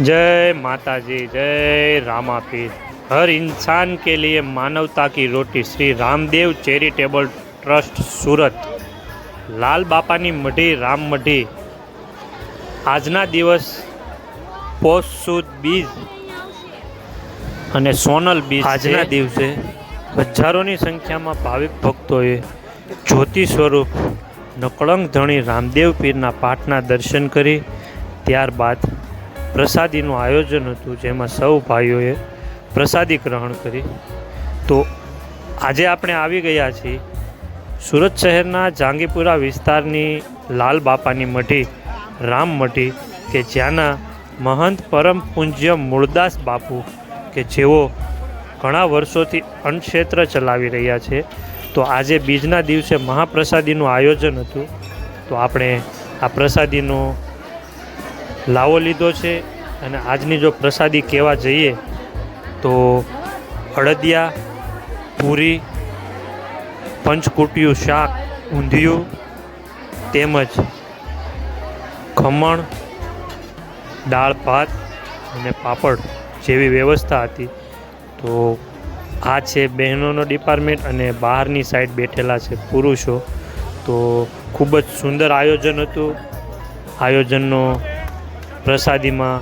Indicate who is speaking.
Speaker 1: जय माता जी जय रामा पीर हर इंसान के लिए मानवता की रोटी શ્રી રામદેવ ચેરિટેબલ ટ્રસ્ટ સુરત લાલ બાપાની મઢી રામ મઢી આજના દિવસ પોષ સુદ બીજ અને સોનલ બીજ આજના દિવસે હજારોની સંખ્યામાં ભાવિક ભક્તોએ જ્યોતિ સ્વરૂપ નકળંગ ધણી રામદેવ પીરના પાઠના દર્શન કરી ત્યારબાદ પ્રસાદીનું આયોજન હતું, જેમાં સૌ ભાઈઓએ પ્રસાદી ગ્રહણ કરી. તો આજે આપણે આવી ગયા છીએ સુરત શહેરના જાંગીપુરા વિસ્તારની લાલ બાપાની મઢી, રામ મઢી, કે જ્યાંના મહંત પરમ પૂજ્ય મૂળદાસ બાપુ, કે જેઓ ઘણા વર્ષોથી અન્નક્ષેત્ર ચલાવી રહ્યા છે. તો આજે બીજના દિવસે મહાપ્રસાદીનું આયોજન હતું. તો આપણે આ પ્રસાદીનો લાવો લીધો છે અને આજની જો પ્રસાદી કહેવા જઈએ તો અડદિયા, પૂરી, પંચકુટિયું શાક, ઊંધિયું તેમજ ખમણ, દાળ ભાત અને પાપડ જેવી વ્યવસ્થા હતી. તો આ છે બહેનોનો ડિપાર્ટમેન્ટ અને બહારની સાઈડ બેઠેલા છે પુરુષો. તો ખૂબ જ સુંદર આયોજન હતું. આયોજનનો પ્રસાદીમાં